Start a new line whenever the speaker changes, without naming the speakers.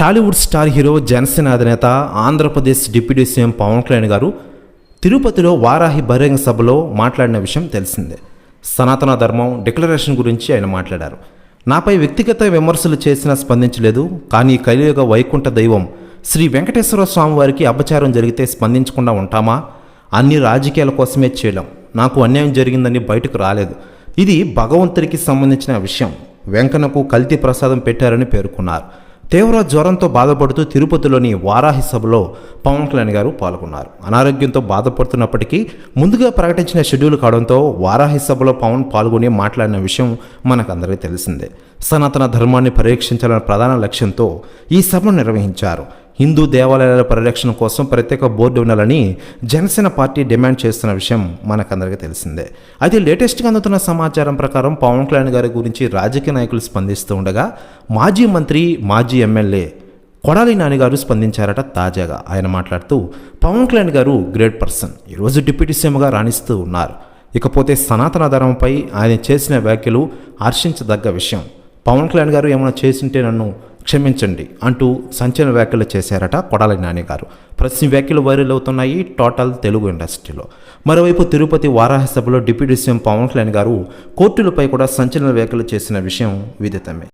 Tollywood star hero Janasena అధినేత Andhra Pradesh deputy CM Pawan Kalyan garu తిరుపతిలో వారాహి బహిరంగ సభలో మాట్లాడిన విషయం తెలిసిందే. సనాతన ధర్మం డిక్లరేషన్ గురించి ఆయన మాట్లాడారు. నాపై వ్యక్తిగత విమర్శలు చేసినా స్పందించలేదు కానీ కలియుగ వైకుంఠ దైవం శ్రీ వెంకటేశ్వర స్వామి వారికి అపచారం జరిగితే స్పందించకుండా ఉంటామా? అన్ని రాజకీయాల కోసమే చేయలేం. నాకు అన్యాయం జరిగిందని బయటకు రాలేదు. ఇది భగవంతుడికి సంబంధించిన విషయం. వెంకన్నకు కల్తీ ప్రసాదం పెట్టారని పేర్కొన్నారు. తీవ్ర జ్వరంతో బాధపడుతూ తిరుపతిలోని వారాహి సభలో పవన్ కళ్యాణ్ గారు పాల్గొన్నారు. అనారోగ్యంతో బాధపడుతున్నప్పటికీ ముందుగా ప్రకటించిన షెడ్యూల్ కావడంతో వారాహి సభలో పవన్ పాల్గొని మాట్లాడిన విషయం మనకందరికీ తెలిసిందే. సనాతన ధర్మాన్ని పరీక్షించాలన్న ప్రధాన లక్ష్యంతో ఈ సభను నిర్వహించారు. హిందూ దేవాలయాల పరిరక్షణ కోసం ప్రత్యేక బోర్డు ఉండాలని జనసేన పార్టీ డిమాండ్ చేస్తున్న విషయం మనకందరికీ తెలిసిందే. అయితే లేటెస్ట్గా అందుతున్న సమాచారం ప్రకారం పవన్ కళ్యాణ్ గారి గురించి రాజకీయ నాయకులు స్పందిస్తూ ఉండగా మాజీ మంత్రి మాజీ ఎమ్మెల్యే కొడాలి నాన్నగారు స్పందించారట తాజాగా. ఆయన మాట్లాడుతూ పవన్ కళ్యాణ్ గారు గ్రేట్ పర్సన్. ఈరోజు డిప్యూటీ సీఎంగా రాణిస్తూ ఉన్నారు. ఇకపోతే సనాతన ధర్మంపై ఆయన చేసిన వ్యాఖ్యలు హర్షించదగ్గ విషయం. పవన్ కళ్యాణ్ గారు ఏమైనా చేసింటే నన్ను క్షమించండి అంటూ సంచలన వ్యాఖ్యలు చేశారట కొడాలి నాని గారు. ప్రతి వ్యాఖ్యలు వైరల్ అవుతున్నాయి టోటల్ తెలుగు ఇండస్ట్రీలో. మరోవైపు తిరుపతి వారాహసభలో డిప్యూటీ సీఎం పవన్ కళ్యాణ్ గారు కోర్టులపై కూడా సంచలన వ్యాఖ్యలు చేసిన విషయం విదితమే.